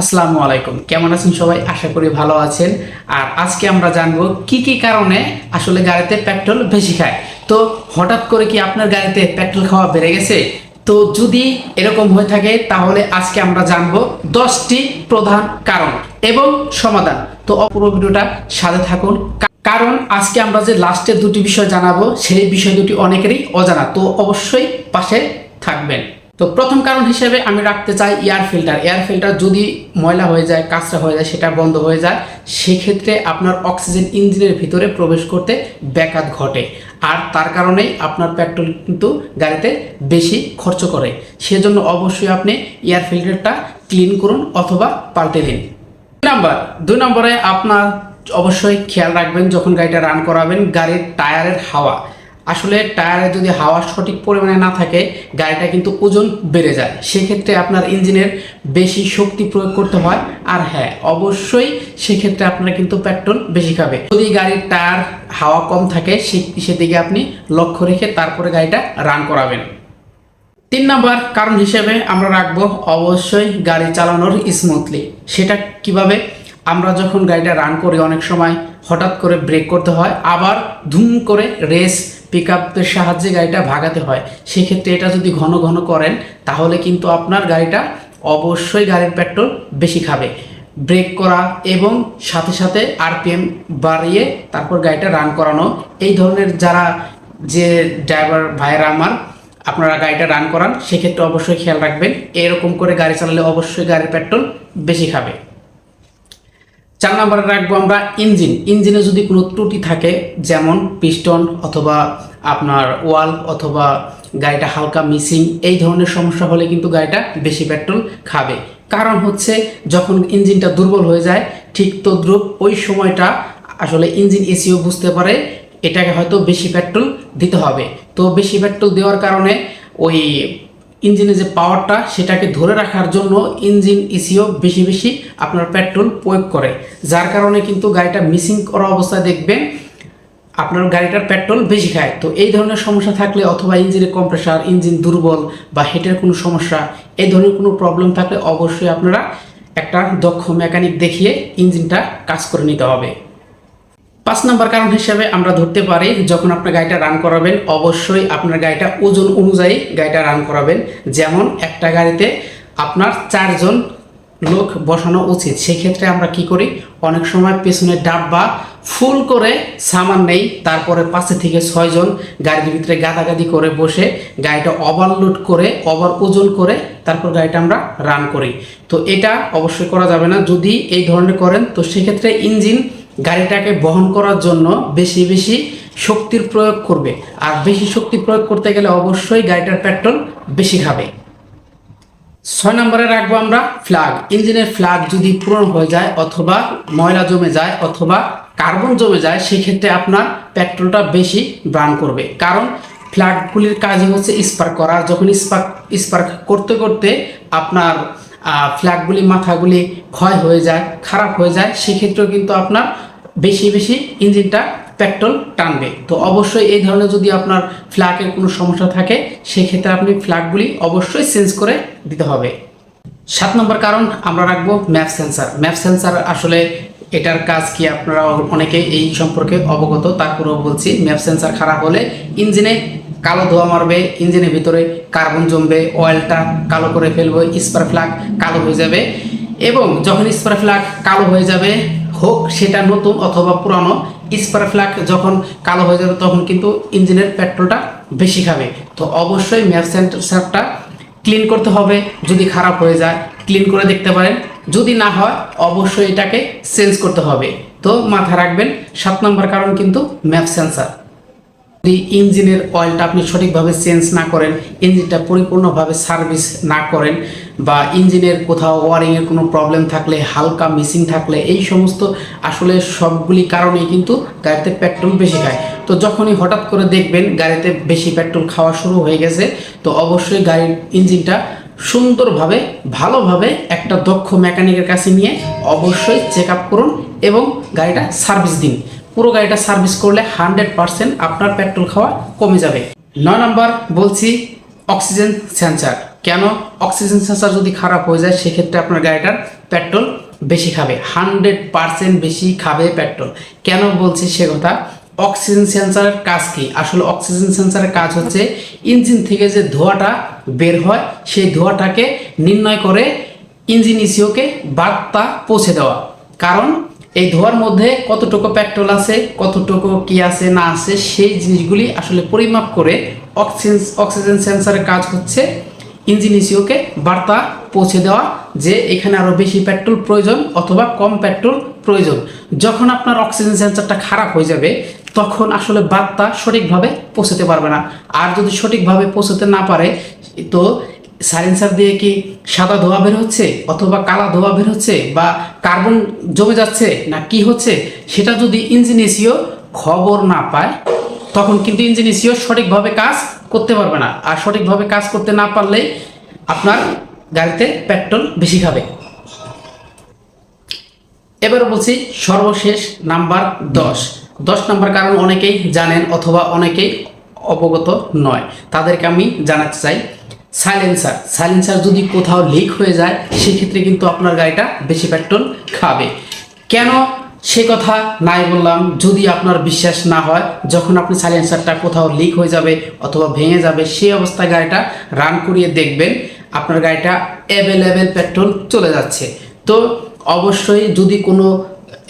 আসসালামু আলাইকুম। কেমন আছেন সবাই? আশা করি ভালো আছেন। আর আজকে আমরা জানব কি কি কারণে আসলে গাড়িতে পেট্রোল বেশি খায়। তো হঠাৎ করে কি আপনার গাড়িতে পেট্রোল খাওয়া বেড়ে গেছে? তো যদি এরকম হয়ে থাকে, তাহলে আজকে আমরা জানব দশটি প্রধান কারণ এবং সমাধান। তো অপুরো ভিডিওটা সাথে থাকুন। কারণ আজকে আমরা যে লাস্টের দুটি বিষয় জানাব, সেই বিষয় দুটি অনেকেরই অজানা। তো অবশ্যই পাশে থাকবেন। তো প্রথম কারণ হিসেবে আমি রাখতে চাই এয়ার ফিল্টার। এয়ার ফিল্টার যদি ময়লা হয়ে যায়, কাঁচরা হয়ে যায়, সেটা বন্ধ হয়ে যায়, সেক্ষেত্রে আপনার অক্সিজেন ইঞ্জিনের ভিতরে প্রবেশ করতে ব্যাঘাত ঘটে। আর তার কারণেই আপনার পেট্রোল কিন্তু গাড়িতে বেশি খরচ করে। সেজন্য অবশ্যই আপনি এয়ার ফিল্টারটা ক্লিন করুন অথবা পাল্টে দিন। নাম্বার, দুই নম্বরে আপনার অবশ্যই খেয়াল রাখবেন যখন গাড়িটা রান করাবেন, গাড়ির টায়ারের হাওয়া। আসলে টায়ারে যদি হাওয়া সঠিক পরিমাণে না থাকে গাড়িটা কিন্তু ওজন বেড়ে যায়। সেক্ষেত্রে আপনার ইঞ্জিনের বেশি শক্তি প্রয়োগ করতে হয়। আর হ্যাঁ অবশ্যই সেক্ষেত্রে আপনারা কিন্তু পেট্রোল বেশি খাবে। যদি গাড়ির টায়ার হাওয়া কম থাকে সেদিকে আপনি লক্ষ্য রেখে তারপরে গাড়িটা রান করাবেন। তিন নাম্বার কারণ হিসেবে আমরা রাখব অবশ্যই গাড়ি চালানোর স্মুথলি সেটা কীভাবে? আমরা যখন গাড়িটা রান করি, অনেক সময় হঠাৎ করে ব্রেক করতে হয়, আবার ধুম করে রেস পিক আপের সাহায্যে গাড়িটা ভাগাতে হয়। সেক্ষেত্রে এটা যদি ঘন ঘন করেন, তাহলে কিন্তু আপনার গাড়িটা অবশ্যই গাড়ির পেট্রোল বেশি খাবে। ব্রেক করা এবং সাথে সাথে আরপিএম বাড়িয়ে তারপর গাড়িটা রান করানো। এই ধরনের যারা যে ড্রাইভার ভাইয়েরা আমার, আপনারা গাড়িটা রান করান, সেক্ষেত্রে অবশ্যই খেয়াল রাখবেন। এরকম করে গাড়ি চালালে অবশ্যই গাড়ির পেট্রোল বেশি খাবে। চার নম্বরে রাখব আমরা ইঞ্জিন। ইঞ্জিনে যদি কোনো ত্রুটি থাকে, যেমন পিস্টন অথবা আপনার ওয়াল অথবা গাড়িটা হালকা মিসিং এই ধরনের সমস্যা হলে কিন্তু গাড়িটা বেশি পেট্রোল খাবে। কারণ হচ্ছে, যখন ইঞ্জিনটা দুর্বল হয়ে যায়, ঠিক তদ্রুপ ওই সময়টা আসলে ইঞ্জিন এসিও বুঝতে পারে, এটাকে হয়তো বেশি পেট্রোল দিতে হবে। তো বেশি পেট্রোল দেওয়ার কারণে ওই ইঞ্জিনের যে পাওয়ারটা সেটাকে ধরে রাখার জন্য ইঞ্জিন ইসিও বেশি বেশি আপনার পেট্রোল প্রয়োগ করে। যার কারণে কিন্তু গাড়িটা মিসিং করা অবস্থায় দেখবেন, আপনার গাড়িটার পেট্রোল বেশি খায়। তো এই ধরনের সমস্যা থাকলে অথবা ইঞ্জিনের কম্প্রেসার ইঞ্জিন দুর্বল বা হেটের কোনো সমস্যা এই ধরনের কোনো প্রবলেম থাকলে অবশ্যই আপনারা একটা দক্ষ মেকানিক দেখিয়ে ইঞ্জিনটা কাজ করে নিতে হবে। পাঁচ নাম্বার কারণ হিসেবে আমরা ধরতে পারি, যখন আপনার গাড়িটা রান করাবেন, অবশ্যই আপনার গাড়িটা ওজন অনুযায়ী গাড়িটা রান করাবেন। যেমন একটা গাড়িতে আপনার চারজন লোক বসানো উচিত। সেক্ষেত্রে আমরা কি করি, অনেক সময় পেছনে ডাব্বা ফুল করে সামান নেই, তারপরে পাশে থেকে ছয়জন গাড়ির ভিতরে গাদাগাদি করে বসে গাড়িটা ওভারলোড করে ওভার ওজন করে তারপর গাড়িটা আমরা রান করি। তো এটা অবশ্যই করা যাবে না। যদি এই ধরনের করেন, তো সেক্ষেত্রে ইঞ্জিন গাড়িটাকে বহন করার জন্য বেশি বেশি শক্তির প্রয়োগ করবে। আর বেশি শক্তি প্রয়োগ করতে গেলে অবশ্যই গাড়িটার পেট্রোল বেশি খাবে। ছয় নম্বরে রাখব আমরা ফ্ল্যাগ ইঞ্জিনের ফ্ল্যাগ যদি পূরণ হয়ে যায় অথবা ময়লা জমে যায় অথবা কার্বন জমে যায়, সেক্ষেত্রে আপনার পেট্রোলটা বেশি বার্ন করবে। কারণ ফ্ল্যাগগুলির কাজই হচ্ছে স্পার্ক করা। যখন স্পার্ক স্পার্ক করতে করতে আপনার ফ্ল্যাগগুলি মাথাগুলি ক্ষয় হয়ে যায়, খারাপ হয়ে যায়, সেক্ষেত্রেও কিন্তু আপনার বেশি বেশি ইঞ্জিনটা পেট্রোল টানবে। তো অবশ্যই এই ধরনের যদি আপনার ফ্ল্যাগের কোনো সমস্যা থাকে, সেক্ষেত্রে আপনি ফ্ল্যাগগুলি অবশ্যই চেঞ্জ করে দিতে হবে। সাত নম্বর কারণ আমরা রাখব ম্যাপ সেন্সার। ম্যাপ সেন্সার আসলে এটার কাজ কি আপনারা অনেকে এই সম্পর্কে অবগত, তারপরেও বলছি, ম্যাপ সেন্সার খারাপ হলে ইঞ্জিনে কালো ধোয়া মারবে, ইঞ্জিনের ভিতরে কার্বন জমবে, অয়েলটা কালো করে ফেলবে, স্পার ফ্ল্যাগ কালো হয়ে যাবে এবং যখন স্পার ফ্ল্যাগ কালো হয়ে যাবে হোক, সেটা নতুন অথবা পুরানো স্পার ফ্ল্যাগ যখন কালো হয়ে যাবে তখন কিন্তু ইঞ্জিনের পেট্রোলটা বেশি খাবে। তো অবশ্যই ম্যাপ সেন্সারটা ক্লিন করতে হবে, যদি খারাপ হয়ে যায়, ক্লিন করে দেখতে পারেন। যদি না হয়, অবশ্যই এটাকে চেঞ্জ করতে হবে। তো মাথা রাখবেন, সাত নম্বর কারণ কিন্তু ম্যাপ সেন্সার। যদি ইঞ্জিনের অয়েলটা আপনি সঠিকভাবে চেঞ্জ না করেন, ইঞ্জিনটা পরিপূর্ণভাবে সার্ভিস না করেন বা ইঞ্জিনের কোথাও ওয়ারিংয়ের কোনো প্রবলেম থাকলে, হালকা মিসিং থাকলে, এই সমস্ত আসলে সবগুলি কারণেই কিন্তু গাড়িতে পেট্রোল বেশি খায়। তো যখনই হঠাৎ করে দেখবেন গাড়িতে বেশি পেট্রোল খাওয়া শুরু হয়ে গেছে, তো অবশ্যই গাড়ির ইঞ্জিনটা সুন্দরভাবে, ভালোভাবে একটা দক্ষ মেকানিকের কাছে নিয়ে অবশ্যই চেক আপ করুন এবং গাড়িটা সার্ভিস দিন। পুরো গাড়িটা সার্ভিস করলে হান্ড্রেড পার্সেন্ট আপনার পেট্রোল খাওয়া কমে যাবে। নয় নম্বর বলছি অক্সিজেন সেন্সার। কেন অক্সিজেন সেন্সার যদি খারাপ হয়ে যায়, সেক্ষেত্রে আপনার গাড়িটার পেট্রোল বেশি খাবে, হান্ড্রেড পার্সেন্ট বেশি খাবে পেট্রোল। কেন বলছি সে কথা? অক্সিজেন সেন্সারের কাজ কি? আসলে অক্সিজেন সেন্সারের কাজ হচ্ছে ইঞ্জিন থেকে যে ধোঁয়াটা বের হয়, সেই ধোঁয়াটাকে নির্ণয় করে ইঞ্জিন ইসিওকে বার্তা পৌঁছে দেওয়া। কারণ এই ধোঁয়ার মধ্যে কতটুকু পেট্রোল আছে, কতটুকু কি আছে, না আছে, সেই জিনিসগুলি আসলে পরিমাপ করে অক্সিজেন অক্সিজেন সেন্সারের কাজ হচ্ছে ইঞ্জিন ইসিওকে বার্তা পৌঁছে দেওয়া যে এখানে আরও বেশি পেট্রোল প্রয়োজন অথবা কম পেট্রোল প্রয়োজন। যখন আপনার অক্সিজেন সেন্সারটা খারাপ হয়ে যাবে, তখন আসলে বার্তা সঠিকভাবে পৌঁছতে পারবে না। আর যদি সঠিকভাবে পৌঁছতে না পারে, তো সাইলেন্সার দিয়ে কি সাদা ধোয়া বের হচ্ছে অথবা কালা ধোয়া বের হচ্ছে বা কার্বন জমে যাচ্ছে না কি হচ্ছে? সেটা যদি ইঞ্জিন এসিও খবর না পায়, তখন কিন্তু ইঞ্জিন এসিও সঠিকভাবে কাজ করতে পারবে না। আর সঠিকভাবে কাজ করতে না পারলে আপনার গাড়িতে পেট্রোল বেশি খাবে। এবার বলছি সর্বশেষ নাম্বার দশ। দশ নাম্বার কারণ অনেকেই জানেন অথবা অনেকেই অবগত নয়। তাদেরকে আমি জানাতে চাই সাইলেন্সার। সাইলেন্সার যদি কোথাও লিক হয়ে যায়, সেক্ষেত্রে কিন্তু আপনার গাড়িটা বেশি পেট্রোল খাবে। কেন সে কথা নাই বললাম, যদি আপনার বিশ্বাস না হয়, যখন আপনি সাইলেন্সারটা কোথাও লিক হয়ে যাবে অথবা ভেঙে যাবে, সেই অবস্থায় গাড়িটা রান করিয়ে দেখবেন, আপনার গাড়িটা অ্যাভেলেবেল পেট্রোল চলে যাচ্ছে। তো অবশ্যই যদি কোনো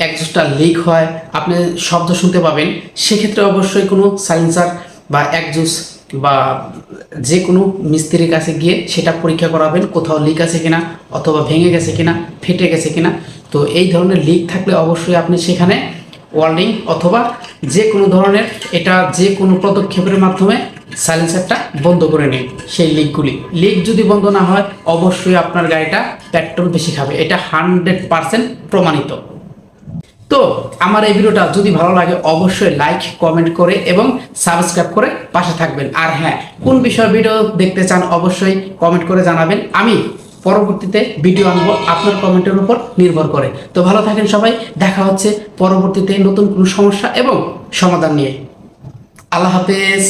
একজোস্টটা লিক হয়, আপনি শব্দ শুনতে পাবেন, সেক্ষেত্রে অবশ্যই কোনো সাইলেন্সার বা একজুস বা যে কোনো মিস্ত্রির কাছে গিয়ে সেটা পরীক্ষা করাবেন কোথাও লিক আছে কিনা অথবা ভেঙে গেছে কিনা, ফেটে গেছে কিনা। তো এই ধরনের লিক থাকলে অবশ্যই আপনি সেখানে ওয়ার্নিং অথবা যে কোনো ধরনের এটা যে কোনো পদক্ষেপের মাধ্যমে সাইলেন্সারটা বন্ধ করে নিন সেই লিকগুলি লিক যদি বন্ধ না হয়, অবশ্যই আপনার গাড়িটা পেট্রোল বেশি খাবে। এটা হান্ড্রেড পারসেন্ট প্রমাণিত। তো আমার এই ভিডিওটা যদি ভালো লাগে, অবশ্যই লাইক কমেন্ট করে এবং সাবস্ক্রাইব করে পাশে থাকবেন। আর হ্যাঁ কোন বিষয়ে ভিডিও দেখতে চান অবশ্যই কমেন্ট করে জানাবেন। আমি পরবর্তীতে ভিডিও আনব আপনার কমেন্টের উপর নির্ভর করে। তো ভালো থাকেন সবাই, দেখা হচ্ছে পরবর্তীতে নতুন কোনো সমস্যা এবং সমাধান নিয়ে। আল্লাহ হাফেজ।